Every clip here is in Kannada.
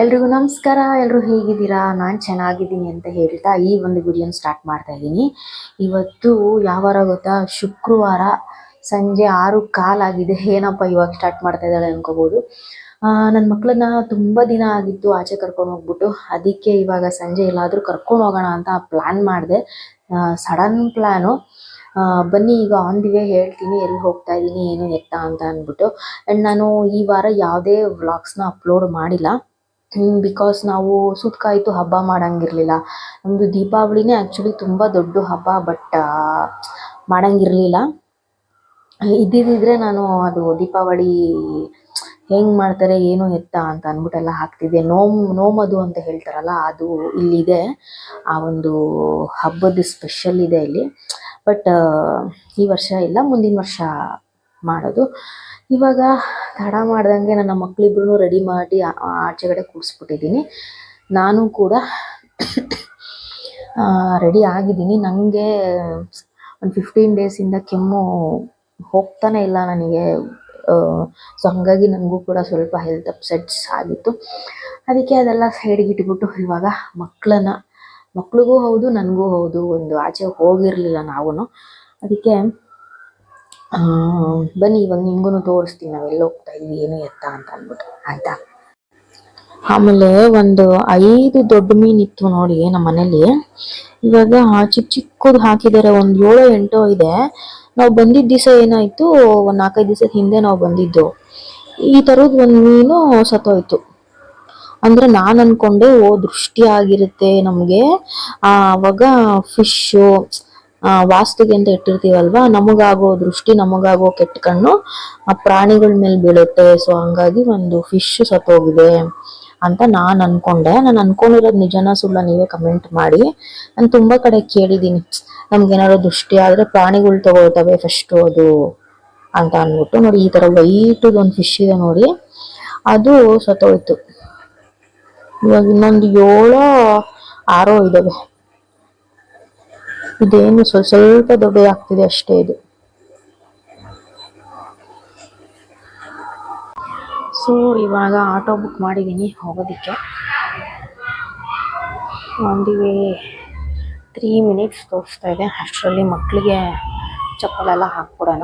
ಎಲ್ರಿಗೂ ನಮಸ್ಕಾರ ಎಲ್ಲರೂ ಹೇಗಿದ್ದೀರಾ? ನಾನು ಚೆನ್ನಾಗಿದ್ದೀನಿ ಅಂತ ಹೇಳ್ತಾ ಈ ಒಂದು ವಿಡಿಯೋನ ಸ್ಟಾರ್ಟ್ ಮಾಡ್ತಾ ಇದ್ದೀನಿ. ಇವತ್ತು ಯಾವಾರ ಗೊತ್ತಾ, ಶುಕ್ರವಾರ ಸಂಜೆ ಆರು ಕಾಲಾಗಿದೆ ಏನಪ್ಪ ಇವಾಗ ಸ್ಟಾರ್ಟ್ ಮಾಡ್ತಾ ಇದ್ದಾಳೆ ಅನ್ಕೋಬೋದು. ನನ್ನ ಮಕ್ಕಳನ್ನ ತುಂಬ ದಿನ ಆಗಿತ್ತು ಆಚೆ ಕರ್ಕೊಂಡು ಹೋಗ್ಬಿಟ್ಟು. ಅದಕ್ಕೆ ಇವಾಗ ಸಂಜೆ ಎಲ್ಲಾದರೂ ಕರ್ಕೊಂಡು ಹೋಗೋಣ ಅಂತ ಪ್ಲ್ಯಾನ್ ಮಾಡಿದೆ. ಸಡನ್ ಪ್ಲ್ಯಾನು ಬನ್ನಿ, ಈಗ ಆನ್ ದಿ ವೇ ಹೇಳ್ತೀನಿ, ಎಲ್ಲಿ ಹೋಗ್ತಾ ಇದ್ದೀನಿ ಏನು ಎತ್ತ ಅಂತ ಅಂದ್ಬಿಟ್ಟು. ಆ್ಯಂಡ್ ನಾನು ಈ ವಾರ ಯಾವುದೇ ವ್ಲಾಗ್ಸ್ನ ಅಪ್ಲೋಡ್ ಮಾಡಿಲ್ಲ. ಬಿಕಾಸ್ ನಾವು ಸುತ್ತಕಾಯ್ತು ಹಬ್ಬ ಮಾಡಂಗಿರಲಿಲ್ಲ. ನಮ್ಮದು ದೀಪಾವಳಿನೇ ಆ್ಯಕ್ಚುಲಿ ತುಂಬ ದೊಡ್ಡ ಹಬ್ಬ ಬಟ್ ಮಾಡಂಗಿರಲಿಲ್ಲ. ಇದ್ದಿದ್ದಿದ್ರೆ ನಾನು ಅದು ದೀಪಾವಳಿ ಹೆಂಗೆ ಮಾಡ್ತಾರೆ, ಏನು ಎತ್ತ ಅಂತ ಅಂದ್ಬಿಟ್ಟೆಲ್ಲ ಹಾಕ್ತಿದ್ದೆ. ನೋಮ್, ನೋಮದು ಅಂತ ಹೇಳ್ತಾರಲ್ಲ, ಅದು ಇಲ್ಲಿದೆ. ಆ ಒಂದು ಹಬ್ಬದ ಸ್ಪೆಷಲ್ ಇದೆ ಇಲ್ಲಿ. ಬಟ್ ಈ ವರ್ಷ ಇಲ್ಲ, ಮುಂದಿನ ವರ್ಷ ಮಾಡೋದು. ಇವಾಗ ತಡ ಮಾಡ್ದಂಗೆ ನನ್ನ ಮಕ್ಕಳಿಬ್ರು ರೆಡಿ ಮಾಡಿ ಆಚೆಗಡೆ ಕೂರಿಸ್ಬಿಟ್ಟಿದ್ದೀನಿ. ನಾನು ಕೂಡ ರೆಡಿ ಆಗಿದ್ದೀನಿ. ನನಗೆ ಒಂದು ಫಿಫ್ಟೀನ್ ಡೇಸಿಂದ ಕೆಮ್ಮು ಹೋಗ್ತಾನೆ ಇಲ್ಲ ನನಗೆ. ಸೊ ಹಾಗಾಗಿ ನನಗೂ ಕೂಡ ಸ್ವಲ್ಪ ಹೆಲ್ತ್ ಅಪ್ಸೆಟ್ಸ್ ಆಗಿತ್ತು. ಅದಕ್ಕೆ ಅದೆಲ್ಲ ಸೈಡ್ಗೆ ಇಟ್ಬಿಟ್ಟು ಇವಾಗ ಮಕ್ಕಳನ್ನ ಮಕ್ಳಿಗೂ ಹೌದು, ನನಗೂ ಹೌದು, ಒಂದು ಆಚೆ ಹೋಗಿರಲಿಲ್ಲ ನಾವು ಅದಕ್ಕೆ ಬನ್ನಿ, ಇವಾಗ ನಿಮ್ಗೂ ತೋರಿಸ್ತೀನಿ ಎಲ್ಲ ಹೋಗ್ತಾ ಇದ್ವಿ, ಏನು ಎತ್ತ ಅಂತ ಅಂದ್ಬಿಟ್ಟು. ಆಯ್ತಾ? ಆಮೇಲೆ ಒಂದು ಐದು ದೊಡ್ಡ ಮೀನ್ ಇತ್ತು ನೋಡಿ ನಮ್ಮ ಮನೇಲಿ. ಇವಾಗ ಚಿಕ್ಕ ಚಿಕ್ಕದು ಹಾಕಿದ್ದಾರೆ ಒಂದು ಏಳು ಎಂಟೋ ಇದೆ. ನಾವು ಬಂದಿದ್ದ ದಿವಸ ಏನಾಯ್ತು, ಒಂದ್ ನಾಲ್ಕೈದು ದಿವಸದ ಹಿಂದೆ ನಾವು ಬಂದಿದ್ದು. ಈ ತರದ್ ಒಂದ್ ಮೀನು ಸತ್ತೋಯ್ತು. ಅಂದ್ರೆ ನಾನ್ ಅನ್ಕೊಂಡೆ, ಓ, ದೃಷ್ಟಿ ಆಗಿರುತ್ತೆ ನಮ್ಗೆ. ಆವಾಗ ಅವಾಗ ಫಿಶು ವಾಸ್ತುಗೆ ಅಂತ ಇಟ್ಟಿರ್ತೀವಲ್ವಾ? ನಮಗಾಗೋ ದೃಷ್ಟಿ, ನಮಗಾಗೋ ಕೆಟ್ಟ ಕಣ್ಣು ಆ ಪ್ರಾಣಿಗಳ ಮೇಲೆ ಬೀಳುತ್ತೆ. ಸೊ ಹಂಗಾಗಿ ಒಂದು ಫಿಶ್ ಸತ್ತೋಗಿದೆ ಅಂತ ನಾನು ಅನ್ಕೊಂಡೆ. ನಾನು ಅನ್ಕೊಂಡಿರೋದು ನಿಜನ ಸುಳ್ಳ ನೀವೇ ಕಮೆಂಟ್ ಮಾಡಿ. ನಾನು ತುಂಬಾ ಕಡೆ ಕೇಳಿದೀನಿ. ನಮ್ಗೇನಾದ್ರು ದೃಷ್ಟಿ ಆದ್ರೆ ಪ್ರಾಣಿಗಳು ತಗೊಳ್ತವೆ ಫಸ್ಟ್ ಅದು ಅಂತ ಅಂದ್ಬಿಟ್ಟು. ನೋಡಿ, ಈ ತರ ವೈಟ್ ಒಂದು ಫಿಶ್ ಇದೆ ನೋಡಿ. ಅದು ಸತ್ತೋಯ್ತು. ಇವಾಗ ಇನ್ನೊಂದು ಏಳೋ ಆರೋ ಇದಾವೆ. ಇದೇನು ಸ್ವಲ್ಪ ಸ್ವಲ್ಪ ದೊಡ್ಡದಾಗ್ತಿದೆ ಅಷ್ಟೇ ಇದು. ಸೊ ಇವಾಗ ಆಟೋ ಬುಕ್ ಮಾಡಿದ್ದೀನಿ ಹೋಗೋದಕ್ಕೆ. ಒಂದಿವೆ ತ್ರೀ ಮಿನಿಟ್ಸ್ ತೋರಿಸ್ತಾ ಇದೆ. ಅಷ್ಟರಲ್ಲಿ ಮಕ್ಕಳಿಗೆ ಚಪ್ಪಲೆಲ್ಲ ಹಾಕ್ಬಿಡೋಣ.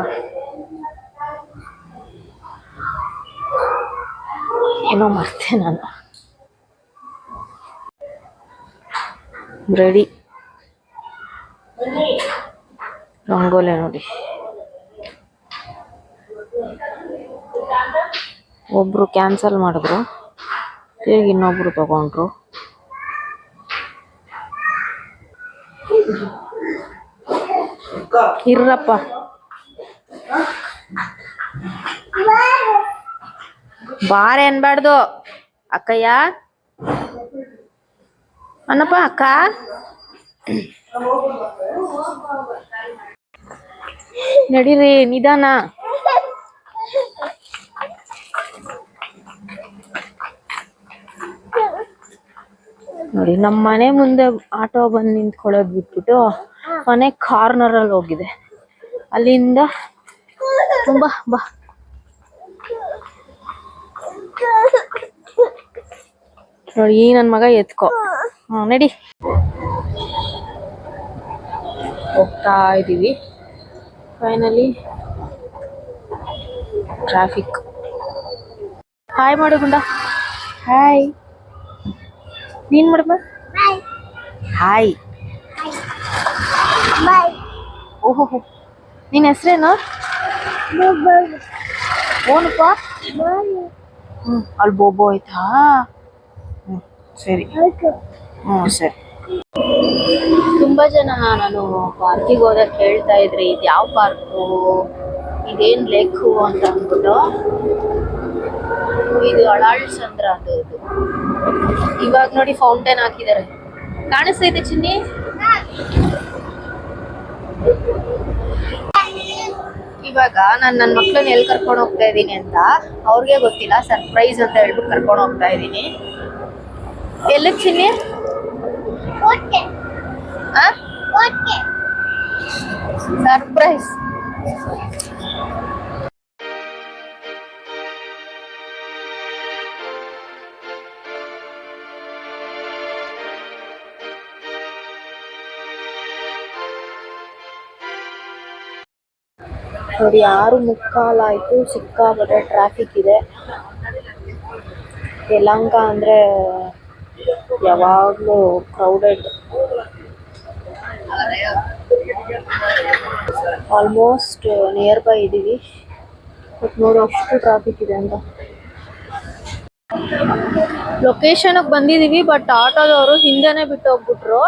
ಏನೋ ಮರ್ತೆ ನಾನು. ರೆಡಿ ರಂಗೋಲಿ ನೋಡಿ. ಒಬ್ರು ಕ್ಯಾನ್ಸಲ್ ಮಾಡಿದ್ರು. ಈಗ ಇನ್ನೊಬ್ರು ತಗೊಂಡ್ರು. ಇರ್ರಪ್ಪ. ಬಾರೆ ಅನ್ಬಾರ್ದು ಅಕ್ಕಯ್ಯ. ಅನ್ನಪ್ಪ ಅಕ್ಕ. ನಡೀರಿ, ನಿಧಾನ. ನೋಡಿ ನಮ್ಮ ಮನೆ ಮುಂದೆ ಆಟೋ ಬಂದು ನಿಂತ್ಕೊಳ್ಳೋದು ಬಿಟ್ಬಿಟ್ಟು ಮನೆ ಕಾರ್ನರ್ ಅಲ್ಲಿ ಹೋಗಿದೆ. ಅಲ್ಲಿಂದ ತುಂಬಾ ಬಾ. ನೋಡಿ, ಈ ನನ್ ಮಗ ಎತ್ಕೋ. ಹ, ನಡಿ. ಹೋಗ್ತಾ ಇದೀವಿ ಫೈನಲಿ ಟ್ರಾಫಿಕ್ ಹಾಯ್ ಮಾಡು ಗುಂಡ ಹಾಯ್ ನೀನ್ ಮಾಡಮ್ಮ? ಹಾಯ್ ಓಹೋ ನಿನ್ನ ಹೆಸರೇನು? ಓನಪ್ಪ? ಹ್ಮ್ ಅಲ್ಲಿ ಬೋಬೋ ಆಯ್ತಾ ಹ್ಮ್ ಸರಿ. ಹ್ಞೂ ಸರಿ. ತುಂಬಾ ಜನ ನಾನು ಪಾರ್ಕಿಗೆ ಹೋದಾಗ ಹೇಳ್ತಾ ಇದ್ರಿ, ಇದು ಯಾವ ಪಾರ್ಕು? ಇದೇನ್ ಲೇಕು? ಅಂತ ಅಂದ್ಬಿಟ್ಟು, ಇದು ಅಳಾಳ್ ಚಂದ್ರ ಅಂತ ಇದು ಇವಾಗ ನೋಡಿ ಫೌಂಟೇನ್ ಹಾಕಿದ್ದಾರೆ ಕಾಣಿಸ್ತೈತೆ ಚಿನ್ನಿ? ಇವಾಗ ನಾನು ನನ್ನ ಮಕ್ಕಳನ್ನ ಎಲ್ಲಿ ಕರ್ಕೊಂಡು ಹೋಗ್ತಾ ಇದ್ದೀನಿ ಅಂತ, ಅವ್ರಿಗೆ ಗೊತ್ತಿಲ್ಲ, ಸರ್ಪ್ರೈಸ್ ಅಂತ ಹೇಳ್ಬಿಟ್ಟು ಕರ್ಕೊಂಡು ಹೋಗ್ತಾ ಇದ್ದೀನಿ. ಎಲ್ಲಿಗೆ ಚಿನ್ನಿ? சர்ப்ரைஸ் ನೋಡಿ ಆರು ಮುಕ್ಕಾಲಾಯಿತು ಸಿಕ್ಕಾಪಟ್ಟೆ ಟ್ರಾಫಿಕ್ ಇದೆ ಯಲಹಂಕ ಅಂದರೆ ಯಾವಾಗಲೂ ಕ್ರೌಡೆಡ್ ಆಲ್ಮೋಸ್ಟ್ ನಿಯರ್ ಬೈ ಇದ್ದೀವಿ ಬಟ್ ನೋಡು ಅಷ್ಟು ಟ್ರಾಫಿಕ್ ಇದೆ ಅಂತ. ಲೊಕೇಶನ್ಗೆ ಬಂದಿದ್ದೀವಿ ಬಟ್ ಆಟೋದವರು ಹಿಂದೆನೇ ಬಿಟ್ಟು ಹೋಗ್ಬಿಟ್ರು.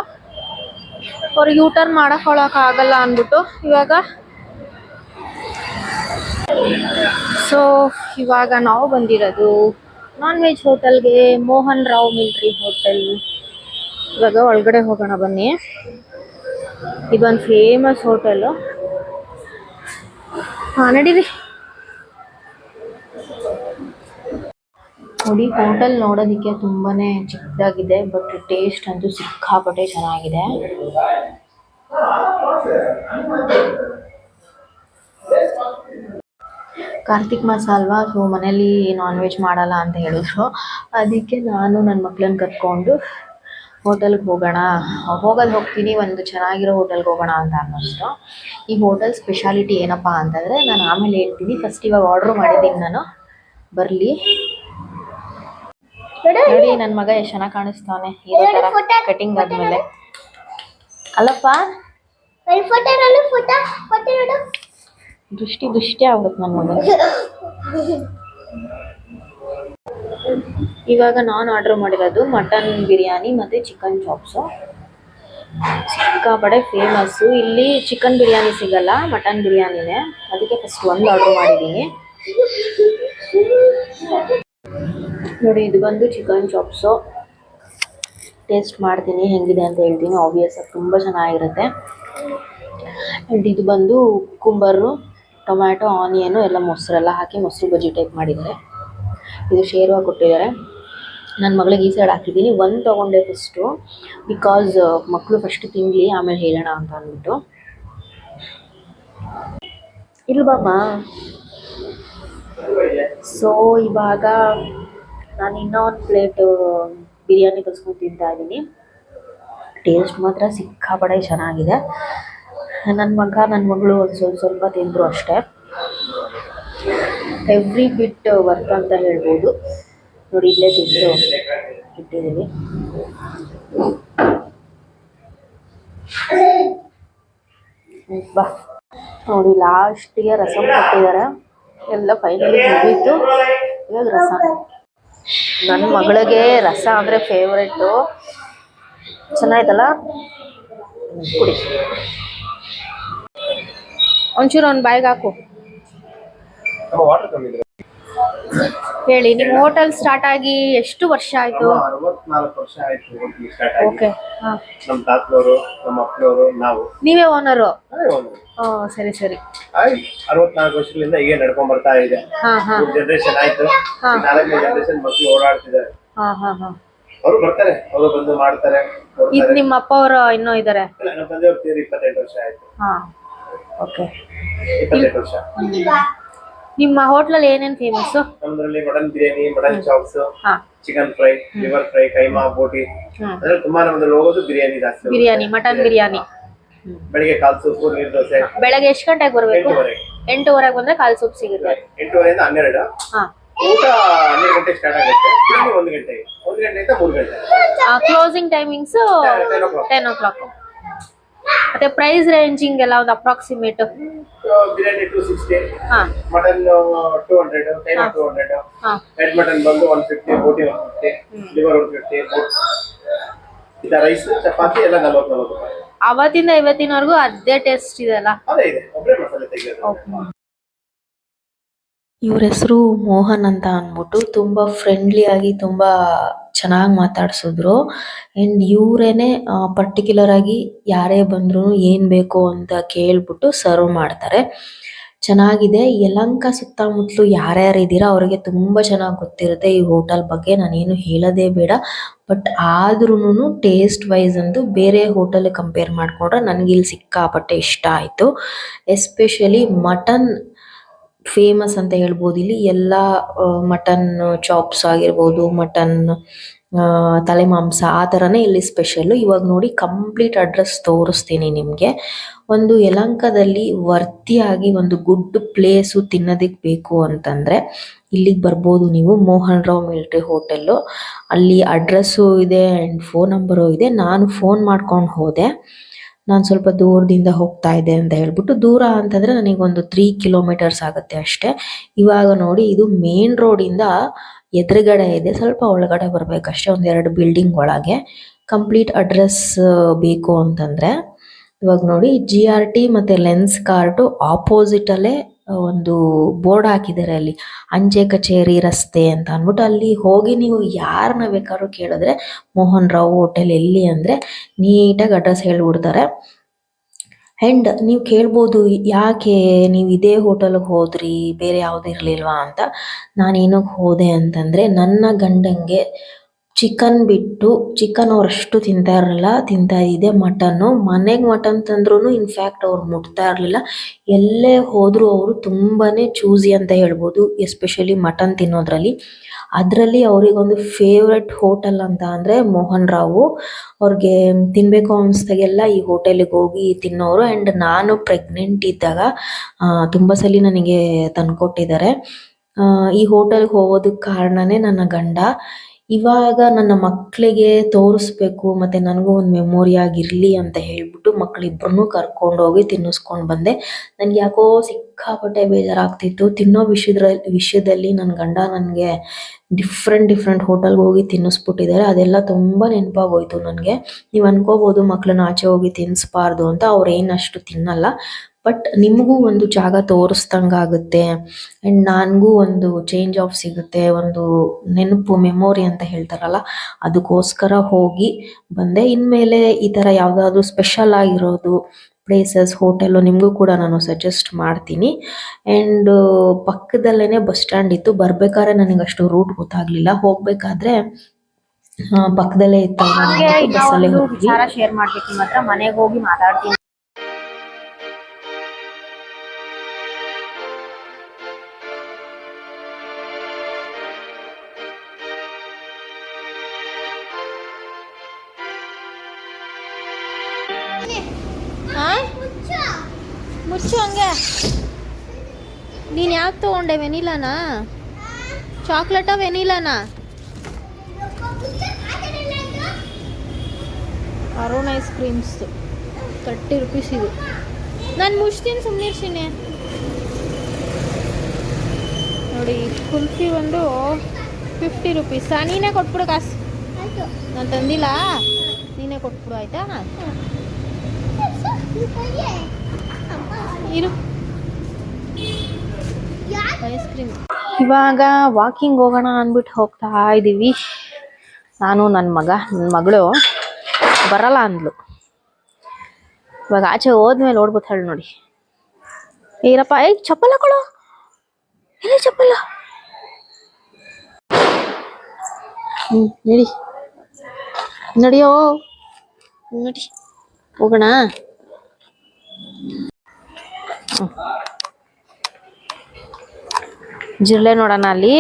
ಅವ್ರಿಗೆ ಯೂ ಟರ್ನ್ ಆಗಲ್ಲ ಅಂದ್ಬಿಟ್ಟು ಇವಾಗ. ಸೊ ಇವಾಗ ನಾವು ಬಂದಿರೋದು ನಾನ್ ವೆಜ್ ಹೋಟೆಲ್ಗೆ ಮೋಹನ್ ರಾವ್ ಮಿಲ್ಟ್ರಿ ಹೋಟೆಲ್. ಇವಾಗ ಒಳಗಡೆ ಹೋಗೋಣ ಬನ್ನಿ. ಇದೊಂದು ಫೇಮಸ್ ಹೋಟೆಲ್. ಹಾ, ನಡೀರಿ. ನೋಡಿ, ಹೋಟೆಲ್ ನೋಡೋದಕ್ಕೆ ತುಂಬಾನೇ ಚಿಕ್ಕದಾಗಿದೆ, ಬಟ್ ಟೇಸ್ಟ್ ಅಂತೂ ಸಿಕ್ಕಾಪಟ್ಟೆ ಚೆನ್ನಾಗಿದೆ. ಕಾರ್ತಿಕ್ ಮಾಸ ಅಲ್ವಾ? ಸೊ ಮನೇಲಿ ನಾನ್ ವೆಜ್ ಮಾಡಲ್ಲ ಅಂತ ಹೇಳಿದ್ರು. ಅದಕ್ಕೆ ನಾನು ನನ್ನ ಮಕ್ಳನ್ನ ಕರ್ಕೊಂಡು ಹೋಟೆಲ್ಗೆ ಹೋಗೋಣ. ಹೋಗೋದು ಹೋಗ್ತೀನಿ ಒಂದು ಚೆನ್ನಾಗಿರೋ ಹೋಟೆಲ್ಗೆ ಹೋಗೋಣ ಅಂತ ಅನ್ನಿಸ್ತು ಈ ಹೋಟೆಲ್ ಸ್ಪೆಷಾಲಿಟಿ ಏನಪ್ಪ ಅಂತಂದರೆ ನಾನು ಆಮೇಲೆ ಹೇಳ್ತೀನಿ. ಫಸ್ಟ್ ಇವಾಗ ಆರ್ಡ್ರ್ ಮಾಡಿದ್ದೀನಿ ನಾನು. ಬರಲಿ. ನೋಡಿ ನನ್ನ ಮಗ ಎಷ್ಟು ಚೆನ್ನಾಗಿ ಕಾಣಿಸ್ತಾನೆ ಥರ ಕಟಿಂಗ್ ಆದಮೇಲೆ. ಅಲ್ಲಪ್ಪ? ದೃಷ್ಟಿ ದೃಷ್ಟಿ ಆಗುತ್ತೆ ನನ್ನ ಮಗ ಇವಾಗ ನಾನು ಆರ್ಡರ್ ಮಾಡಿರೋದು ಮಟನ್ ಬಿರಿಯಾನಿ ಮತ್ತು ಚಿಕನ್ ಚಾಪ್ಸು ಸಿಕ್ಕಾಪಡೆ ಫೇಮಸ್ಸು ಇಲ್ಲಿ ಚಿಕನ್ ಬಿರಿಯಾನಿ ಸಿಗಲ್ಲ ಮಟನ್ ಬಿರಿಯಾನಿನೇ. ಅದಕ್ಕೆ ಫಸ್ಟ್ ಒಂದು ಆರ್ಡರ್ ಮಾಡಿದ್ದೀನಿ. ನೋಡಿ, ಇದು ಬಂದು ಚಿಕನ್ ಚಾಪ್ಸು ಟೇಸ್ಟ್ ಮಾಡ್ತೀನಿ, ಹೆಂಗಿದೆ ಅಂತ ಹೇಳ್ತೀನಿ. ಆಬ್ವಿಯಸ್ ಆಗಿ ತುಂಬ ಚೆನ್ನಾಗಿರುತ್ತೆ. ಆ್ಯಂಡ್ ಇದು ಬಂದು ಕುಂಬರು ಟೊಮ್ಯಾಟೊ, ಆನಿಯನ್ನು ಎಲ್ಲ ಮೊಸರೆಲ್ಲ ಹಾಕಿ ಮೊಸರು ಬಜ್ಜಿ ಟೈಪ್ ಮಾಡಿದ್ದಾರೆ. ಇದು ಶೇರ್ವ ಕೊಟ್ಟಿದ್ದಾರೆ. ನನ್ನ ಮಗಳಿಗೆ ಈ ಸೈಡ್ ಹಾಕಿದ್ದೀನಿ. ಒಂದು ತೊಗೊಂಡೆ ಫಸ್ಟು ಬಿಕಾಸ್ ಮಕ್ಕಳು ಫಸ್ಟ್ ತಿನ್ನಲಿ ಆಮೇಲೆ ಹೇಳೋಣ ಅಂತ ಅಂದ್ಬಿಟ್ಟು. ಇಲ್ವಮ್ಮ ಸೊ ಇವಾಗ ನಾನು ಇನ್ನೊಂದು ಪ್ಲೇಟ್ ಬಿರಿಯಾನಿ ಕಲ್ಸ್ಕೊಂಡು ತಿಂತಾ ಇದ್ದೀನಿ. ಟೇಸ್ಟ್ ಮಾತ್ರ ಸಿಕ್ಕಾಪಡೆ ಚೆನ್ನಾಗಿದೆ. ನನ್ನ ಮಗ ನನ್ನ ಮಗಳು ಒಂದು ಸ್ವಲ್ಪ ಸ್ವಲ್ಪ ತಿಂದರು ಅಷ್ಟೇ. ಎವ್ರಿ ಬಿಟ್ ವರ್ಕ್ ಅಂತ ಹೇಳ್ಬೋದು. ನೋಡಿ, ಇಲ್ಲೇ ತಿಂದು ಇಟ್ಟಿದ್ದೀನಿ ಬಾ. ನೋಡಿ ಲಾಸ್ಟಿಗೆ ರಸಂ ಕೊಟ್ಟಿದ್ದಾರೆ. ಎಲ್ಲ ಫೈನಲಿ ಮುಗೀತು. ಇವಾಗ ರಸ. ನನ್ನ ಮಗಳಿಗೆ ರಸ ಅಂದರೆ ಫೇವ್ರೆಟ್ಟು ಚೆನ್ನಾಯ್ತಲ್ಲ? ಕುಡಿ. ಒಂಚೂರು ಅವ್ನ ಬಾಯ್ಗೆ ಹಾಕು. ಹೇಳಿ ನಿಮ್ಮ ಹೋಟೆಲ್ ಸ್ಟಾರ್ಟ್ ಆಗಿ ಎಷ್ಟು ವರ್ಷ ಆಯ್ತು? ನಮ್ಮ ಅರವತ್ನಾಲ್ಕು ವರ್ಷ ಆಯ್ತು ಹೋಟ್ಲು ಸ್ಟಾರ್ಟ್ ಆಗಿ. ಓಕೆ ಹಾ. ನಮ್ಮ ತಾತನವರು ನಮ್ಮ ಅಪ್ಪನವರು ನಾವು. ನೀವೇ ಓನರು ಒಂದು ಓ ಸರಿ ಸರಿ. ಅರವತ್ನಾಲ್ಕು ವರ್ಷಗಳಿಂದ ಹೀಗೆ ನಡ್ಕೊಂಡ್ ಬರ್ತಾ ಇದೆ. ಹಾ ಹಾ. ಮೂರು ಜನರೇಷನ್ ಆಯ್ತು. ಹಾ. ನಾಲ್ಕನೇ ಜನರೇಷನ್ ಮಕ್ಕಳು ಓಡಾಡ್ತಿದ್ದಾರೆ. ಹಾ ಹಾ ಹಾ. ಅವರು ಬರ್ತಾರೆ ಅವರು ಬಂದು ಮಾಡ್ತಾರೆ ಇದು ಕೊಡ್ತಾರೆ. ನಿಮ್ಮ ಅಪ್ಪ ಅವರು ಇನ್ನೂ ಇದ್ದಾರೆ? ಇಲ್ಲ, ನಮ್ಮ ತಂದೆಯವ್ರ ತೀರಿ ಇಪ್ಪತ್ತೆಂಟು ವರ್ಷ ಆಯ್ತು. ಹಾ. ಓಕೆ ಇಪ್ಪತ್ತೆಂಟು ವರ್ಷ ನಿಮ್ಮ ಹೋಟ್ಲಲ್ಲಿ ಏನೇನು ಫೇಮಸ್ ನಮ್ದ್ರಲ್ಲಿ ಮಟನ್ ಬಿರಿಯಾನಿ ಮಟನ್ ಚಾಪ್ಸ್ ಹಾ. Chicken fry liver fry keema boti ಹ್ಮ್. ಅದ್ರಲ್ಲಿ ತುಂಬಾ ನಮ್ದ್ರಲ್ಲಿ ಹೋಗೋದು ಬಿರಿಯಾನಿ ಜಾಸ್ತಿ ಹೋಗುತ್ತೆ. ಬಿರಿಯಾನಿ ಮಟನ್ ಬಿರಿಯಾನಿ ಬೆಳಿಗ್ಗೆ ಕಾಲ್ ಸೂಪು ನೀರ್ ದೋಸೆ. ಬೆಳಗ್ಗೆ ಎಷ್ಟು ಗಂಟೆಗೆ ಬರಬೇಕು? ಎಂಟೂವರೆಗೆ. ಎಂಟೂವರೆಗೆ ಬಂದ್ರೆ ಕಾಲ್ ಸೂಪ್ ಸಿಗುತ್ತೆ. ಎಂಟೂವರೆಯಿಂದ ಹನ್ನೆರಡು. ಹಾ. ಊಟ ಹನ್ನೆರಡು ಗಂಟೆಗೆ ಸ್ಟಾರ್ಟ್ ಆಗುತ್ತೆ. ಬಿರಿಯಾನಿ ಒಂದು ಗಂಟೆಗೆ. ಒಂದು ಗಂಟೆಯಿಂದ ಮೂರು ಗಂಟೆ. Closing timings ten o'clock ten o'clock ಮತ್ತೆ ಪ್ರೈಸ್ ರೇಂಜಿಂಗ್ ಎಲ್ಲ ಒಂದು approximate biryani two sixty mutton two hundred keema two hundred mutton ಬಂದು one fifty boti one fifty liver one fifty ಇದು ರೈಸ್ ಚಪಾತಿ ಎಲ್ಲ ನಲ್ವತ್ತು ನಲ್ವತ್ತು ರೂಪಾಯಿ. ಅವತ್ತಿಂದ ಇವತ್ತಿನವರೆಗೂ ಅದೇ ಟೇಸ್ಟ್ ಇದೆ ಅಲ್ಲ ಅದೇ ಇದೆ ಒಬ್ಬರೇ ಮಸಾಲೆ ತೆಗೆಯೋದು. ಇವ್ರ ಹೆಸರು ಮೋಹನ್ ಅಂತ ಅಂದ್ಬಿಟ್ಟು ತುಂಬಾ ಫ್ರೆಂಡ್ಲಿ ಆಗಿ ತುಂಬಾ ಚೆನ್ನಾಗಿ ಮಾತಾಡ್ಸಿದ್ರು. ಅಂಡ್ ಇವರೇನೆ ಪರ್ಟಿಕ್ಯುಲರ್ ಆಗಿ ಯಾರೇ ಬಂದ್ರು ಏನ್ ಬೇಕು ಅಂತ ಕೇಳ್ಬಿಟ್ಟು ಸರ್ವ್ ಮಾಡ್ತಾರೆ. ಚೆನ್ನಾಗಿದೆ. ಯಲಂಕ ಸುತ್ತಮುತ್ತಲು ಯಾರ್ಯಾರು ಇದ್ದೀರಾ ಅವರಿಗೆ ತುಂಬಾ ಚೆನ್ನಾಗಿ ಗೊತ್ತಿರುತ್ತೆ ಈ ಹೋಟೆಲ್ ಬಗ್ಗೆ. ನಾನೇನು ಹೇಳೋದೇ ಬೇಡ. ಬಟ್ ಆದ್ರೂ ಟೇಸ್ಟ್ ವೈಸ್ ಅಂತೂ ಬೇರೆ ಹೋಟೆಲ್ ಕಂಪೇರ್ ಮಾಡಿಕೊಂಡ್ರೆ ನನಗೆ ಇಲ್ಲಿ ಸಿಕ್ಕಾಪಟ್ಟೆ ಇಷ್ಟ ಆಯಿತು. ಎಸ್ಪೆಷಲಿ ಮಟನ್ ಫೇಮಸ್ ಅಂತ ಹೇಳ್ಬಹುದು ಇಲ್ಲಿ ಎಲ್ಲ ಮಟನ್ ಚಾಪ್ಸ್ ಆಗಿರ್ಬಹುದು ಮಟನ್ ತಲೆ ಮಾಂಸ ಆ ಇಲ್ಲಿ ಸ್ಪೆಷಲ್ ಇವಾಗ ನೋಡಿ ಕಂಪ್ಲೀಟ್ ಅಡ್ರೆಸ್ ತೋರಿಸ್ತೀನಿ ನಿಮಗೆ. ಒಂದು ಯಲಂಕದಲ್ಲಿ ವರ್ತಿಯಾಗಿ ಒಂದು ಗುಡ್ ಪ್ಲೇಸ್ ತಿನ್ನೋದಕ್ಕೆ ಬೇಕು ಅಂತಂದ್ರೆ ಇಲ್ಲಿಗೆ ಬರ್ಬೋದು ನೀವು ಮೋಹನ್ ರಾವ್ ಮಿಲ್ಟ್ರಿ ಹೋಟೆಲ್. ಅಲ್ಲಿ ಅಡ್ರೆಸ್ಸು ಇದೆ ಅಂಡ್ ಫೋನ್ ನಂಬರು ಇದೆ. ನಾನು ಫೋನ್ ಮಾಡ್ಕೊಂಡು ಹೋದೆ. ನಾನು ಸ್ವಲ್ಪ ದೂರದಿಂದ ಹೋಗ್ತಾ ಇದ್ದೆ ಅಂತ ಹೇಳ್ಬಿಟ್ಟು ದೂರ ಅಂತಂದ್ರೆ ನನಗೊಂದು ತ್ರೀ ಕಿಲೋಮೀಟರ್ಸ್ ಆಗುತ್ತೆ ಅಷ್ಟೇ. ಇವಾಗ ನೋಡಿ, ಇದು ಮೇನ್ ರೋಡಿಂದ ಎದುರುಗಡೆ ಇದೆ. ಸ್ವಲ್ಪ ಒಳಗಡೆ ಬರಬೇಕಷ್ಟೇ ಒಂದು ಎರಡು ಬಿಲ್ಡಿಂಗ್ ಒಳಗೆ. ಕಂಪ್ಲೀಟ್ ಅಡ್ರೆಸ್ ಬೇಕು ಅಂತಂದ್ರೆ. ಇವಾಗ ನೋಡಿ ಜಿ ಆರ್ ಟಿ ಮತ್ತೆ ಲೆನ್ಸ್ ಕಾರ್ಟು ಆಪೋಸಿಟ್ ಅಲ್ಲೇ ಒಂದು ಬೋರ್ಡ್ ಹಾಕಿದ್ದಾರೆ ಅಲ್ಲಿ ಅಂಚೆ ಕಚೇರಿ ರಸ್ತೆ ಅಂತ ಅಂದ್ಬಿಟ್ಟು ಅಲ್ಲಿ ಹೋಗಿ ನೀವು ಯಾರನ್ನ ಬೇಕಾದ್ರೂ ಕೇಳಿದ್ರೆ, ಮೋಹನ್ ರಾವ್ ಹೋಟೆಲ್ ಎಲ್ಲಿ ಅಂದ್ರೆ ನೀಟಾಗಿ ಅಡ್ರೆಸ್ ಹೇಳ್ಬಿಡ್ತಾರೆ. ಆ್ಯಂಡ್ ನೀವು ಕೇಳ್ಬೋದು, ಯಾಕೆ ನೀವು ಇದೇ ಹೋಟೆಲ್ಗೆ ಹೋದ್ರಿ, ಬೇರೆ ಯಾವ್ದು ಇರಲಿಲ್ವಾ ಅಂತ. ನಾನು ಏನಕ್ಕೆ ಹೋದೆ ಅಂತಂದ್ರೆ, ನನ್ನ ಗಂಡಂಗೆ ಚಿಕನ್ ಬಿಟ್ಟು ಚಿಕನ್ ಅವ್ರು ಅಷ್ಟು ತಿಂತಾ ಇರಲಿಲ್ಲ ತಿಂತಾ ಇದೆ ಮಟನ್ ಮನೆಗೆ ಮಟನ್ ತಂದ್ರೂ ಇನ್ಫ್ಯಾಕ್ಟ್ ಅವ್ರು ಮುಟ್ತಾ ಇರಲಿಲ್ಲ. ಎಲ್ಲೇ ಹೋದ್ರು ಅವರು ತುಂಬಾನೇ ಚೂಸಿ ಅಂತ ಹೇಳ್ಬೋದು ಎಸ್ಪೆಷಲಿ ಮಟನ್ ತಿನ್ನೋದ್ರಲ್ಲಿ. ಅದರಲ್ಲಿ ಅವರಿಗೊಂದು ಫೇವ್ರೆಟ್ ಹೋಟೆಲ್ ಅಂತ ಅಂದರೆ ಮೋಹನ್ ರಾವು. ಅವ್ರಿಗೆ ತಿನ್ಬೇಕು ಅನಿಸ್ದಾಗೆಲ್ಲ ಈ ಹೋಟೆಲಿಗೆ ಹೋಗಿ ತಿನ್ನೋರು. ಆ್ಯಂಡ್ ನಾನು ಪ್ರೆಗ್ನೆಂಟ್ ಇದ್ದಾಗ ತುಂಬ ಸಲ ನನಗೆ ತಂದ್ಕೊಟ್ಟಿದ್ದಾರೆ. ಈ ಹೋಟೆಲ್ಗೆ ಹೋಗೋದಕ್ಕೆ ಕಾರಣನೇ ನನ್ನ ಗಂಡ. ಇವಾಗ ನನ್ನ ಮಕ್ಕಳಿಗೆ ತೋರಿಸ್ಬೇಕು, ಮತ್ತೆ ನನಗೂ ಒಂದು ಮೆಮೊರಿ ಆಗಿರಲಿ ಅಂತ ಹೇಳ್ಬಿಟ್ಟು ಮಕ್ಕಳಿಬ್ಬರನ್ನೂ ಕರ್ಕೊಂಡೋಗಿ ತಿನ್ನಿಸ್ಕೊಂಡು ಬಂದೆ. ನನಗೆ ಯಾಕೋ ಸಿಕ್ಕಾಪಟ್ಟೆ ಬೇಜಾರಾಗ್ತಿತ್ತು. ತಿನ್ನೋ ವಿಷಯದ್ರ ವಿಷಯದಲ್ಲಿ ನನ್ನ ಗಂಡ ನನಗೆ ಡಿಫ್ರೆಂಟ್ ಡಿಫ್ರೆಂಟ್ ಹೋಟೆಲ್ಗೆ ಹೋಗಿ ತಿನ್ನಿಸ್ಬಿಟ್ಟಿದ್ದಾರೆ ಅದೆಲ್ಲ ತುಂಬ ನೆನಪಾಗೋಯ್ತು ನನಗೆ. ನೀವು ಅನ್ಕೋಬೋದು ಮಕ್ಕಳನ್ನ ಆಚೆ ಹೋಗಿ ತಿನ್ನಿಸ್ಬಾರ್ದು ಅಂತ. ಅವ್ರು ಅಷ್ಟು ತಿನ್ನಲ್ಲ. ಬಟ್ ನಿಮಗೂ ಒಂದು ಜಾಗ ತೋರಿಸ್ದಂಗೆ ಆಗುತ್ತೆ. ಆ್ಯಂಡ್ ನನಗೂ ಒಂದು ಚೇಂಜ್ ಆಫ್ ಸಿಗುತ್ತೆ. ಒಂದು ನೆನಪು ಮೆಮೊರಿ ಅಂತ ಹೇಳ್ತಾರಲ್ಲ ಅದಕ್ಕೋಸ್ಕರ ಹೋಗಿ ಬಂದೆ. ಇನ್ಮೇಲೆ ಈ ಥರ ಯಾವುದಾದ್ರೂ ಸ್ಪೆಷಲ್ ಆಗಿರೋದು ಪ್ಲೇಸಸ್ ಹೋಟೆಲು ನಿಮಗೂ ಕೂಡ ನಾನು ಸಜೆಸ್ಟ್ ಮಾಡ್ತೀನಿ. ಆ್ಯಂಡ್ ಪಕ್ಕದಲ್ಲೇ ಬಸ್ ಸ್ಟ್ಯಾಂಡ್ ಇತ್ತು. ಬರಬೇಕಾದ್ರೆ ನನಗೆ ಅಷ್ಟು ರೂಟ್ ಗೊತ್ತಾಗ್ಲಿಲ್ಲ. ಹೋಗಬೇಕಾದ್ರೆ ಪಕ್ಕದಲ್ಲೇ ಇತ್ತು ಬಸ್ಸಲ್ಲೇ ಹೋಗಿ ಶೇರ್ ಮಾಡ್ಬೇಕು ಮಾತ್ರ ಮನೆಗೆ ಹೋಗಿ ಮಾತಾಡ್ತೀನಿ. ತೊಗೊಂಡೆ ವೆನಿಲಾನಾ? ಚಾಕ್ಲೇಟಾ ವೆನಿಲಾನಾ? Arun ice creams. Thirty rupees ಇದು. ನಾನು ಮುಚ್ತೀನಿ ಇರ್ತೀನಿ. ನೋಡಿ, ಕುಲ್ಫಿ ಒಂದು ಫಿಫ್ಟಿ ರುಪೀಸ್. ನೀನೇ ಕೊಟ್ಬಿಡು ಕಾಸು. ನಾನು ತಂದಿಲ್ಲ. ನೀನೇ ಕೊಟ್ಬಿಡು, ಆಯ್ತಾ? ಇರು. Ice cream. ಇವಾಗ ವಾಕಿಂಗ್ ಹೋಗೋಣ ಅಂದ್ಬಿಟ್ಟು ಹೋಗ್ತಾ ಇದ್ದೀವಿ ನಾನು ನನ್ನ ಮಗ ನನ್ನ ಮಗಳು ಬರಲ್ಲ ಅಂದ್ಲು. ಇವಾಗ ಆಚೆ ಹೋದ್ಮೇಲೆ ಓಡ್ಬೋತಾಳೆ ನೋಡಿ. ಏರಪ್ಪ ಏ ಚಪ್ಪಲ ಕೊಡು. ಎಲ್ಲಿ ಚಪ್ಪಲ. ಹ್ಞೂ ನಡಿ. ನಡಿಯೋ. ನಡಿ. ಹೋಗೋಣ. ಜಿರ್ಲೆ ನೋಡೋಣ ಅಲ್ಲಿ.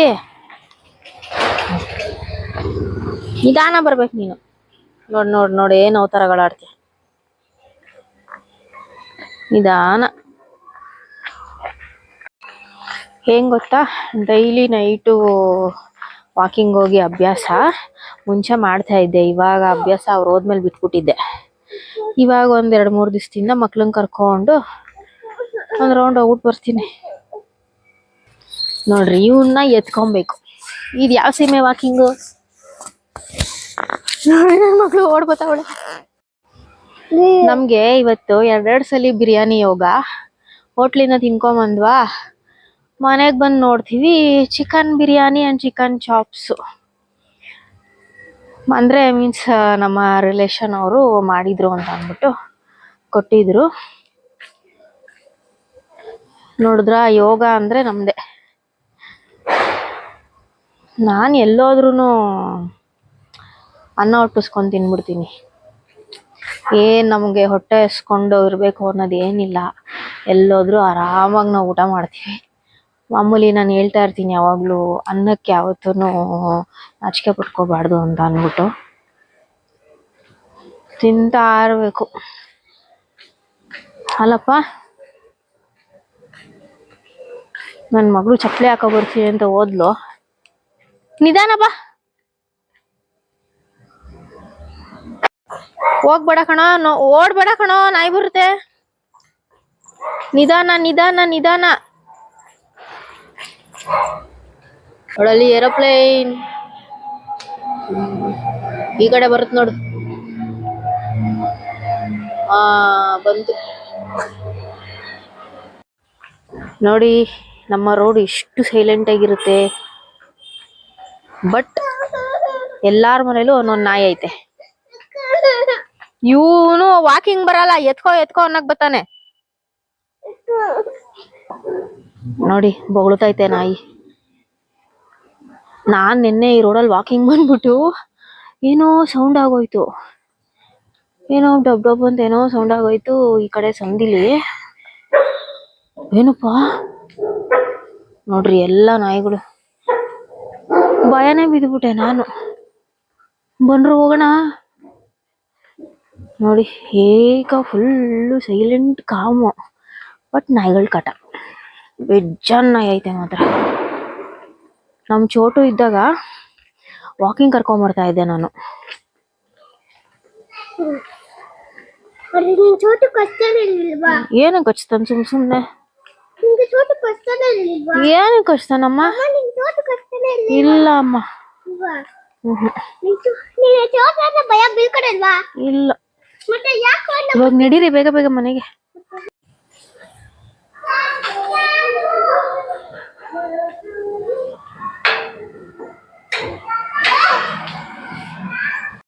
ನಿಧಾನ ಬರ್ಬೇಕು ನೀನು. ನೋಡ್ ನೋಡ್, ನೋಡಿ, ಏನು ಅವತಾರಗಳಾಡ್ತೀಯ ನಿಧಾನ. ಹೆಂಗ್ ಗೊತ್ತಾ? ಡೈಲಿ ನೈಟು ವಾಕಿಂಗ್ ಹೋಗಿ ಅಭ್ಯಾಸ. ಮುಂಚೆ ಮಾಡ್ತಾ ಇದ್ದೆ, ಇವಾಗ ಅಭ್ಯಾಸ ಅವ್ರು ಹೋದ್ಮೇಲೆ ಬಿಟ್ಬಿಟ್ಟಿದ್ದೆ. ಇವಾಗ ಒಂದೆರಡು ಮೂರ್ ದಿವಸದಿಂದ ಮಕ್ಳನ್ನ ಕರ್ಕೊಂಡು ಒಂದು ರೌಂಡ್ ಹೋಗ್ಬಿಟ್ಟು ಬರ್ತೀನಿ. ನೋಡ್ರಿ ಇವನ್ನ ಎತ್ಕೊಬೇಕು. ಇದು ಯಾವ ಸೀಮೆ ವಾಕಿಂಗು ನೋಡಿ ನನ್ ಮಗಳು ಓಡ್ಬೋತಾವಳೆ ನಮ್ಗೆ ಇವತ್ತು ಎರಡೆರಡು ಸಲ ಬಿರಿಯಾನಿ ಯೋಗ. ಹೋಟ್ಲಿಂದ ತಿನ್ಕೊಂಬಂದ್ವಾ? ಮನೆಗ್ ಬಂದ್ ನೋಡ್ತೀವಿ chicken biryani and chicken chops ಅಂದ್ರೆ ಮೀನ್ಸ್ ನಮ್ಮ ರಿಲೇಶನ್ ಅವರು ಮಾಡಿದ್ರು ಅಂತ ಅಂದ್ಬಿಟ್ಟು ಕೊಟ್ಟಿದ್ರು. ನೋಡಿದ್ರ ಯೋಗ ಅಂದ್ರೆ ನಮ್ದೆ. ನಾನ್ ಎಲ್ಲೋದ್ರೂ ಅನ್ನ ಹುಟ್ಟಿಸ್ಕೊಂಡು ತಿನ್ಬಿಡ್ತೀನಿ. ಏನು ನಮಗೆ ಹೊಟ್ಟೆ ಹಸ್ಕೊಂಡು ಇರಬೇಕು ಅನ್ನೋದು ಏನಿಲ್ಲ. ಎಲ್ಲೋದ್ರೂ ಆರಾಮಾಗಿ ನಾವು ಊಟ ಮಾಡ್ತೀವಿ. ಮಾಮೂಲಿ ನಾನು ಹೇಳ್ತಾ ಇರ್ತೀನಿ ಯಾವಾಗಲೂ ಅನ್ನಕ್ಕೆ ಯಾವತ್ತೂ ನಾಚಿಕೆ ಪಟ್ಕೋಬಾರ್ದು ಅಂತ ಅಂದ್ಬಿಟ್ಟು. ತಿಂತಾ ಇರಬೇಕು. ಅಲ್ಲಪ್ಪ? ನನ್ನ ಮಗಳು ಚಪ್ಪಲಿ ಹಾಕೋ ಬರ್ತೀನಿ ಅಂತ ಹೋದ್ಲು ನಿಧಾನ ಬಾ. ಹೋಗ್ಬೇಡ ಕಣ ಓಡ್ಬೇಡ ಕಣೋ, ನಾಯಿ ಬರುತ್ತೆ. ನಿಧಾನ ನಿಧಾನ ನಿಧಾನ. ಅವಳಲ್ಲಿ ಏರೋಪ್ಲೇನ್. ಈ ಕಡೆ ಬರುತ್ತೆ ನೋಡು. ಆ ಬಂತು ನೋಡಿ, ನಮ್ಮ ರೋಡ್ ಎಷ್ಟು ಸೈಲೆಂಟ್ ಆಗಿರುತ್ತೆ. ಬಟ್ ಎಲ್ಲಾರ ಮನೇಲೂ ಒಂದೊಂದು ನಾಯಿ ಐತೆ. ಇವನು ವಾಕಿಂಗ್ ಬರಲ್ಲ, ಎತ್ಕೋ ಎತ್ಕೋ ಅನ್ನಕ್ ಬತ್ತಾನೆ ನೋಡಿ, ಬೊಗಳತೈತೆ ನಾಯಿ. ನಾನ್ ನಿನ್ನೆ ಈ ರೋಡಲ್ಲಿ ವಾಕಿಂಗ್ ಬಂದ್ಬಿಟ್ಟು ಏನೋ ಸೌಂಡ್ ಆಗೋಯ್ತು. ಏನೋ ಡಬ್ ಡಬ್ ಅಂತ ಏನೋ ಸೌಂಡ್ ಆಗೋಯ್ತು ಈ ಕಡೆ ಸಂದಿಲಿ. ಏನಪ್ಪಾ? ನೋಡ್ರಿ, ಎಲ್ಲ ನಾಯಿಗಳು. ಭಯನೇ ಬಿದ್ಬಿಟ್ಟೆ ನಾನು. ಬಂದ್ರು ಹೋಗೋಣ. ನೋಡಿ ಹೇಗ ಫುಲ್ಲು ಸೈಲೆಂಟ್ ಕಾಮು ಬಟ್ ನಾಯಿಗಳ ಕಾಟ. ಬೆಜ್ಜಾನ್ ನಾಯಿ ಐತೆ ಮಾತ್ರ. ನಮ್ಮ ಚೋಟು ಇದ್ದಾಗ ವಾಕಿಂಗ್ ಕರ್ಕೊಂಬರ್ತಾ ಇದ್ದೆ ನಾನು. ಏನಕ್ಕೆ ಹಚ್ತಾನ ಸುಮ್ ಸುಮ್ನೆ. ಏನು ಕಷ್ಟನಮ್ಮ? ಇಲ್ಲ ಅಮ್ಮ ಇಲ್ಲ. ಇವಾಗ ನಡೀರಿ ಬೇಗ ಬೇಗ ಮನೆಗೆ.